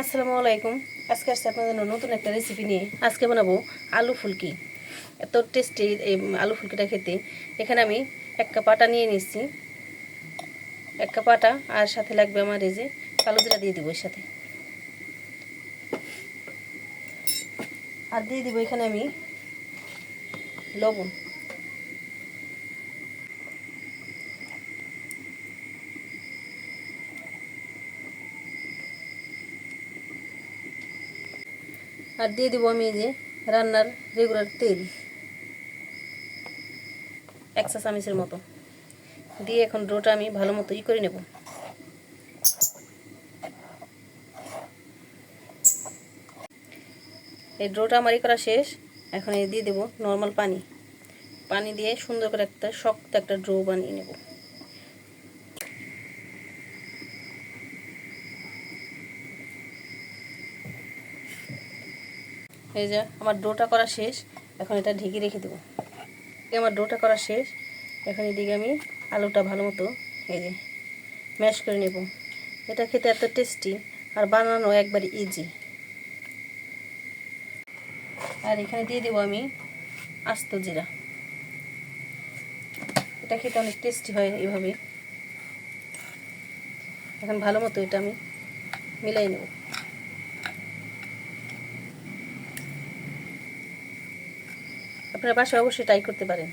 আসসালামু আলাইকুম। আজকে আসছে আপনাদের নতুন একটা রেসিপি নিয়ে। আজকে বানাবো আলু ফুলকি। এত টেস্টি এই আলু ফুলকিটা খেতে। এখানে আমি এক কাপ আটা নিয়ে নিচ্ছি। এক কাপ আটা আর সাথে লাগবে আমার এই যে কালো জিরা দিয়ে দিব এর সাথে। আর দিয়ে দিব এখানে আমি লবণ। আর দিয়ে দিব আমি যে রান্নার রেগুলার তেল। এক চা চামিচের মতো। দিয়ে এখন ডোটা আমি ভালো মতো ই করে নেব। এই ডোটা আমার ই করা শেষ। এখন এই দিয়ে দেবো নর্মাল পানি। পানি দিয়ে সুন্দর করে একটা শক্ত একটা ড্রো বানিয়ে নেব। এই যে, আমার ডোটা করা শেষ, এখন এটা ঢেকে রেখে দেবো। আমার ডোটা করা শেষ, এখন এদিকে আমি আলুটা ভালো মতো, এই যে, ম্যাশ করে নেব। এটা খেতে এত টেস্টি আর বানানো একবারে ইজি আর এখানে দিয়ে দেবো আমি আস্ত জিরা। এটা খেতে অনেক টেস্টি হয় এইভাবে। এখন ভালো মতো এটা আমি মিলাই নেব। আপনারা বাসায় অবশ্যই ট্রাই করতে পারেন।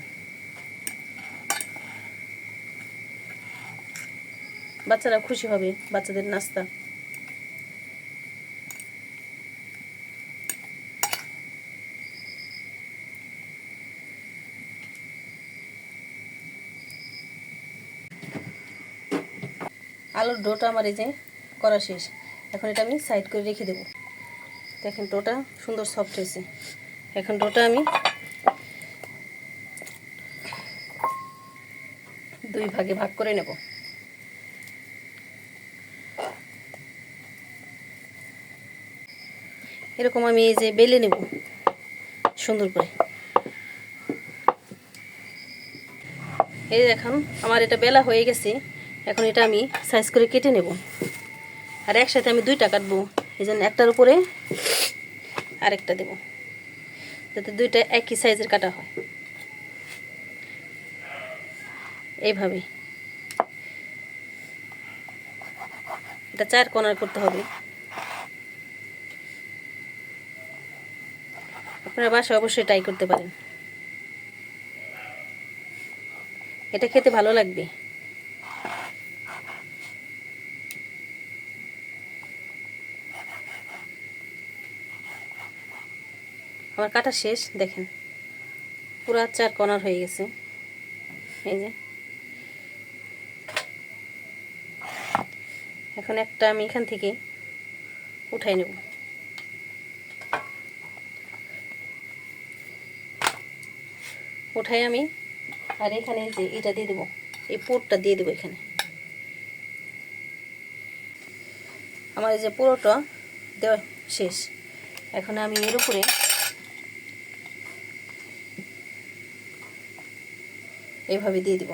বাচ্চারা খুশি হবে, বাচ্চাদের নাস্তা। আলুর ডোটা আমার এই যে করা শেষ। এখন এটা আমি সাইড করে রেখে দেবো। দেখেন ডোটা সুন্দর সফট হয়েছে। এখন ডোটা আমি দুই ভাগে ভাগ করে নেব। এরকম আমি এই যে বেলে নেব, সুন্দর করে। এই দেখুন, আমার এটা বেলা হয়ে গেছে, এখন এটা আমি সাইজ করে কেটে নেব। আর একসাথে আমি দুইটা কাটবো, এই জন্য একটার উপরে আরেকটা দেব, যাতে দুইটা একই সাইজের কাটা হয়। এইভাবে এটা চার কোনার করতে হবে। আপনারা বাসায় অবশ্যই ট্রাই করতে পারেন। এটা খেতে ভালো লাগবে। আমার কাটা শেষ, দেখেন। পুরো চার কর্নার হয়ে গেছে। এই যে। এখন একটা আমি এখান থেকে উঠাই নেব। উঠাই আমি, আর এখানে যে এটা দিয়ে দেবো, এই পুরটা দিয়ে দেবো এখানে। আমার এই যে পুরোটা দেওয়া শেষ। এখন আমি এর উপরে এভাবে দিয়ে দিব।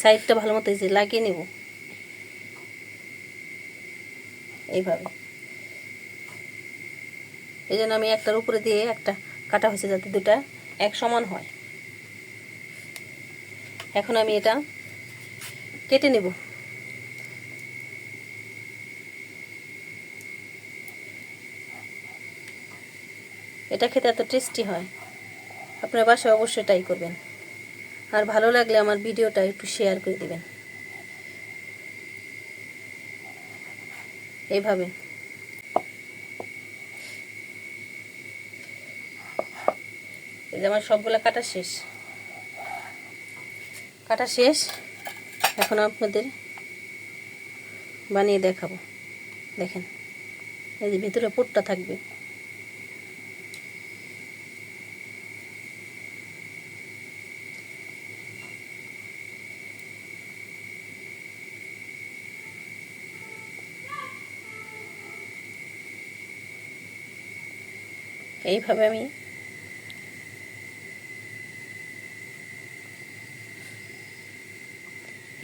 সাইডটা ভালো মতো যে লাগিয়ে নেব। এইভাবে। এই জন্য আমি একটার উপরে দিয়ে একটা কাটা হয়েছে যাতে দুটা এক সমান হয়। এখন আমি এটা কেটে নেব। এটা খেতে এত টেস্টি হয়। আপনার বাসায় অবশ্যই ট্রাই করবেন। আর ভালো লাগলে আমার ভিডিওটা একটু শেয়ার করে দিবেন। এইভাবে। এই যে আমার সবগুলো কাটা শেষ। কাটা শেষ। এখন আপনাদের বানিয়ে দেখাবো। দেখেন, এই যে ভিতরে পুরটা থাকবে। এইভাবে আমি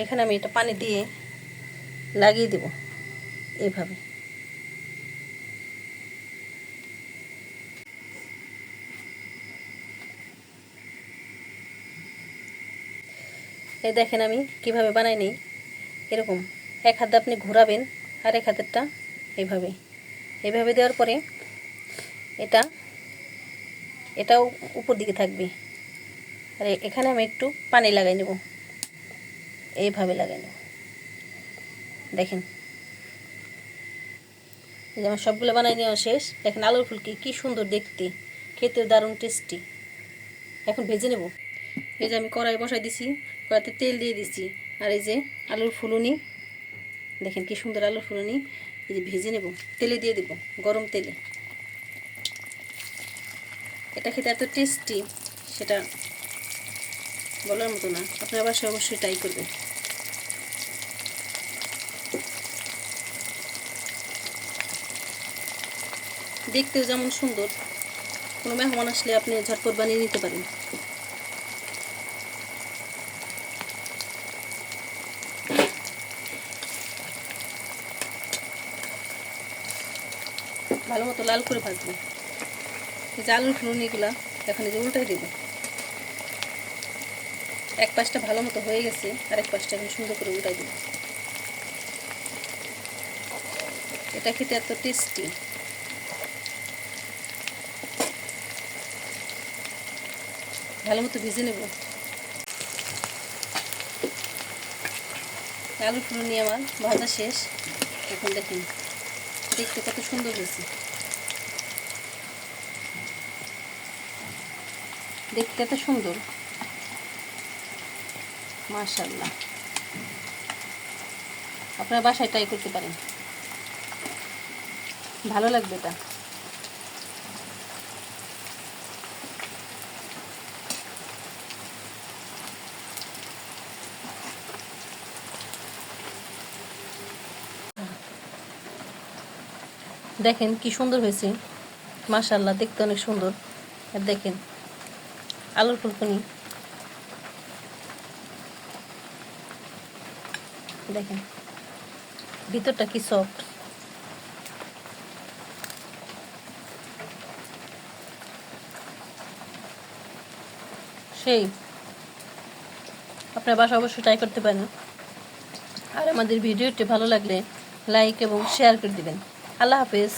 এখানে আমি এটা পানি দিয়ে লাগিয়ে দেব, এইভাবে। এই দেখেন আমি কীভাবে বানাই নিই। এরকম এক হাতে আপনি ঘোরাবেন, আর এক হাতেরটা এইভাবে। এইভাবে দেওয়ার পরে এটা এটাও উপর দিকে থাকবে। আর এখানে আমি একটু পানি লাগাই নেব। এইভাবে লাগাই নেব। দেখেন। এই যে আমার সবগুলো বানাই নেওয়া শেষ। দেখেন আলুর ফুলকি, কি সুন্দর দেখতে। খেতেও দারুণ টেস্টি এখন ভেজে নেব। এই যে আমি কড়াই বসাই দিছি, কড়াইতে তেল দিয়ে দিছি। আর এই যে আলুর ফুলুনি, দেখেন কি সুন্দর আলুর ফুলুনি। এই যে ভেজে নেব। তেলে দিয়ে দেব, গরম তেলে। এটা খেতে এত টেস্টি সেটা বলার মতো না। আপনারা বাসায় অবশ্যই ট্রাই করবেন। দেখতেও যেমন সুন্দর, কোনো মেহমান আসলে আপনি ঝটপট বানিয়ে নিতে পারেন। ভালো মতো লাল করে ভাজবো আলুর ফুলনিগুলা এখন এই যে উল্টাই দেবো। এক পাশটা ভালো মতো হয়ে গেছে আর এক পাশটা এখন সুন্দর করে উল্টাই দেবো। এটা খেতে এত টেস্টি ভালো মতো ভেজে নেব। আলু ফুলনি আমার ভাজা শেষ। এখন দেখেন, দেখতে কত সুন্দর হয়েছে। দেখতে এত সুন্দর। মাশাল্লাহ আপনারা বাসায় ট্রাই করতে পারেন। ভালো লাগবে এটা। দেখেন কি সুন্দর হয়েছে। মাশাল্লাহ দেখতে অনেক সুন্দর। আর দেখেন আলুর ফুলকনি দেখেন, ভিতরটা কি সফট সেই। আপনার বাসা অবশ্যই ট্রাই করতে পারেন। আর আমাদের ভিডিওটি ভালো লাগলে লাইক এবং শেয়ার করে দিবেন। আল্লাহ হাফেজ।